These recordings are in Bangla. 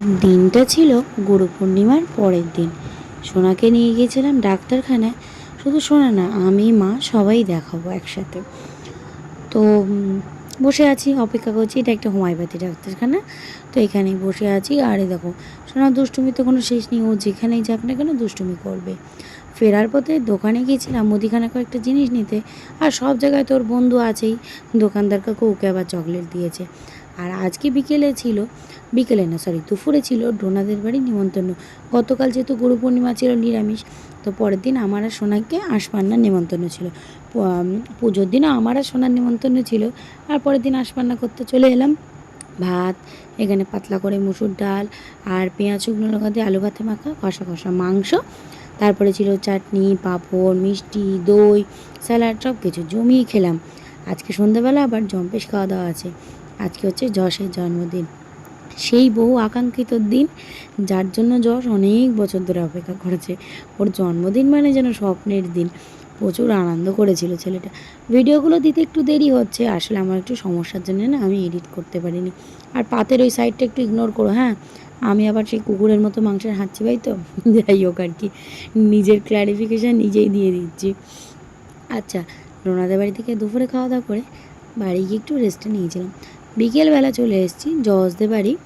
দিনটা ছিল গুরু পূর্ণিমার পরের দিন। সোনাকে নিয়ে গিয়েছিলাম ডাক্তারখানায়। শুধু সোনা না, আমি, মা সবাই দেখাবো একসাথে। তো বসে আছি, অপেক্ষা করছি। এটা একটা হোমিওপ্যাথি ডাক্তারখানা। তো এখানেই বসে আছি। আর দেখো, সোনা দুষ্টুমি তো কোনো শেষ নেই। ও যেখানেই যাক না কেন দুষ্টুমি করবে। ফেরার পথে দোকানে গিয়েছিলাম, মুদিখানা কয়েকটা জিনিস নিতে। আর সব জায়গায় তোর বন্ধু আছেই। দোকানদার কাকু ওকে আবার চকলেট দিয়েছে। আর আজকে বিকেলে ছিল, বিকেলে না সরি দুপুরে ছিল ডোনাদের বাড়ি নিমন্ত্রণ। গতকাল যেহেতু গুরু পূর্ণিমা ছিল, নিরামিষ, তো পরের দিন আমার আর সোনাকে আশপান্নার নিমন্ত্রণ ছিল। পুজোর দিনও আমার আর সোনার নিমন্ত্রণ ছিল। আর পরের দিন আশপান্না করতে চলে এলাম। ভাত, এখানে পাতলা করে মুসুর ডাল আর পেঁয়াজ, শুকনো লঙ্কা দিয়ে আলু ভাতে মাখা, কষা কষা মাংস। তারপরে ছিল চাটনি, পাঁপড়, মিষ্টি, দই, স্যালাড সব কিছু জমিয়ে খেলাম। আজকে সন্ধ্যাবেলা আবার জম্পেশ খাওয়া দাওয়া আছে। আজকে হচ্ছে যশের জন্মদিন। সেই বহু আকাঙ্ক্ষিত দিন যার জন্য যশ অনেক বছর ধরে অপেক্ষা করেছে। ওর জন্মদিন মানে যেন স্বপ্নের দিন। প্রচুর আনন্দ করেছিল ছেলেটা। ভিডিওগুলো দিতে একটু দেরি হচ্ছে, আসলে আমার একটু সমস্যার জন্য না আমি এডিট করতে পারিনি। আর পাতের ওই সাইডটা একটু ইগনোর করো হ্যাঁ? আমি আবার সেই কুকুরের মতো মাংসের হাঁচি পাই তো? যাই হোক আর কি। নিজের ক্ল্যারিফিকেশান নিজেই দিয়ে দিচ্ছি। আচ্ছা রোনাদের বাড়ি থেকে দুপুরে খাওয়া দাওয়া করে বাড়ি গিয়ে একটু রেস্টে নিয়েছিলাম। বিকেলবেলা চলে এসেছি জজদের বাড়ি।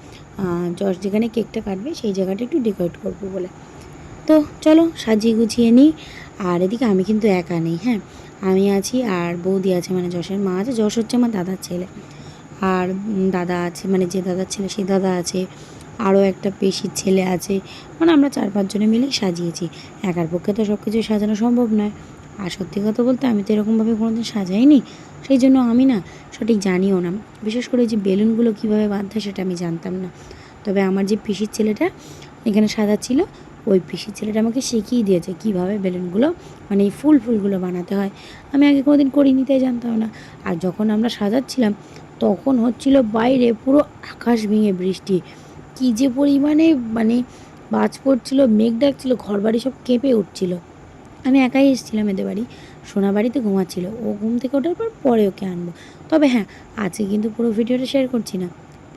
জজ যেখানে কেকটা কাটবে সেই জায়গাটা একটু ডেকোরেট করব বলে। তো চলো সাজিয়ে গুছিয়ে নিই। আর এদিকে আমি কিন্তু একা নেই হ্যাঁ। আমি আছি আর বৌদি আছে মানে যশের মা আছে। যশ হচ্ছে আমার দাদার ছেলে। আর দাদা আছে মানে যে দাদার ছেলে সেই দাদা আছে। আরও একটা পেশির ছেলে আছে। মানে আমরা চার পাঁচজনে মিলেই সাজিয়েছি। একার পক্ষে তো সব কিছু সাজানো সম্ভব নয়। আর সত্যি কথা বলতে আমি তো এরকমভাবে কোনোদিন সাজাইনি, সেই জন্য আমি না সঠিক জানিও না। বিশেষ করে যে বেলুনগুলো কীভাবে বাঁধতে সেটা আমি জানতাম না। তবে আমার যে পিসির ছেলেটা এখানে সাজাচ্ছিল, ওই পিসির ছেলেটা আমাকে শিখিয়ে দিয়েছে কীভাবে বেলুনগুলো মানে এই ফুল ফুলগুলো বানাতে হয়। আমি আগে কোনোদিন করিনি তাই জানতাম না। আর যখন আমরা সাজাচ্ছিলাম, তখন হচ্ছিল বাইরে পুরো আকাশ ভেঙে বৃষ্টি। কী যে পরিমাণে মানে বাজ পড়ছিল, মেঘ ডাকছিল ঘর বাড়ি সব কেঁপে উঠছিল। আমি একাই এসেছিলাম এদের বাড়ি। সোনা বাড়িতে ঘুমাচ্ছিল। ও ঘুম থেকে ওঠার পর পরে ওকে আনব। তবে হ্যাঁ আজকে কিন্তু পুরো ভিডিওটা শেয়ার করছি না।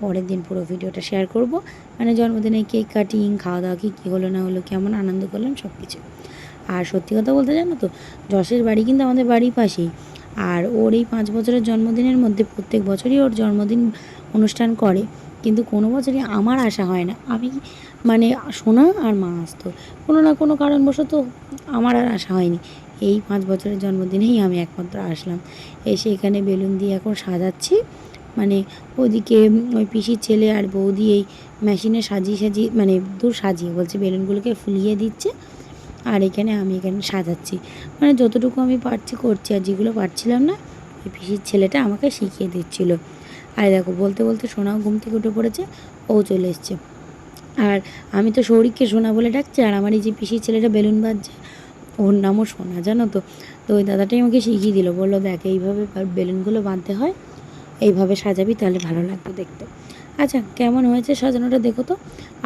পরের দিন পুরো ভিডিওটা শেয়ার করব। মানে জন্মদিনে কেক কাটিং খাওয়া দাওয়া কী কী হলো, না হলো, কেমন আনন্দ করলাম সব কিছু আর সত্যি কথা বলতে জানো তো, যশের বাড়ি কিন্তু আমাদের বাড়ির পাশেই। আর ওর এই পাঁচ বছরের জন্মদিনের মধ্যে প্রত্যেক বছরই ওর জন্মদিন অনুষ্ঠান করে। কিন্তু কোনো বছরই আমার আশা হয় না। আমি মানে সোনা আর মা আসতো। কোনো না কোনো কারণবশত আমার আর আশা হয়নি। এই পাঁচ বছরের জন্মদিনেই আমি একমাত্র আসলাম। এসে এখানে বেলুন দিয়ে এখন সাজাচ্ছি। মানে ওদিকে ওই পিসির ছেলে আর বৌদি এই মেশিনে সাজিয়ে সাজিয়ে মানে দূর সাজিয়ে বলছে বেলুনগুলোকে ফুলিয়ে দিচ্ছে। আর এখানে আমি এখানে সাজাচ্ছি। মানে যতটুকু আমি পারছি করছি আর যেগুলো পারছিলাম না, ওই পিসির ছেলেটা আমাকে শিখিয়ে দিচ্ছিল। আর দেখো, বলতে বলতে সোনাও ঘুম থেকে উঠে পড়েছে, ও চলে এসছে। আর আমি তো সৌরিককে সোনা বলে ডাকছি, আর আমার এই যে পিসির ছেলেটা বেলুন বাজছে, ওর নামও সোনা, জানো তো? তো ওই দাদাটাই আমাকে শিখিয়ে দিল, বলল, দেখ, এইভাবে বেলুনগুলো বাঁধতে হয়, এইভাবে সাজাবি, তাহলে ভালো লাগবে দেখতে। আচ্ছা কেমন হয়েছে সাজানোটা দেখো তো?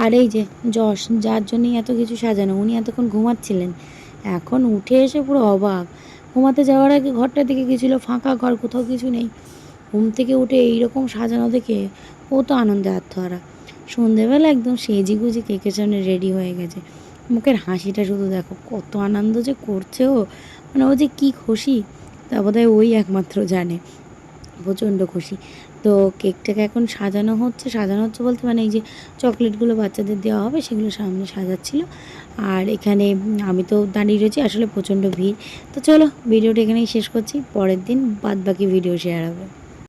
আর এই যে যশ, যার জন্যই এত কিছু সাজানো, উনি এতক্ষণ ঘুমাচ্ছিলেন, এখন উঠে এসে পুরো অবাক। ঘুমাতে যাওয়ার আগে ঘরটা দিকে গেছিল ফাঁকা ঘর, কোথাও কিছু নেই। ঘুম থেকে উঠে এইরকম সাজানো দেখে ও তো আনন্দে আত্মহারা। সন্ধেবেলা একদম সেজি গুজি কেকের সামনে রেডি হয়ে গেছে। মুখের হাসিটা শুধু দেখো, কত আনন্দ যে করছে ও। মানে ও যে কী খুশি, তা বোধহয় ওই একমাত্র জানে। প্রচণ্ড খুশি। তো কেকটাকে এখন সাজানো হচ্ছে সাজানো হচ্ছে বলতে মানে এই যে চকলেটগুলো বাচ্চাদের দেওয়া হবে, সেগুলো সামনে সাজাচ্ছিল। আর এখানে আমি তো দাঁড়িয়ে রয়েছি, আসলে প্রচণ্ড ভিড়। তো চলো, ভিডিওটা এখানেই শেষ করছি। পরের দিন বাদ বাকি ভিডিও শেয়ার হবে।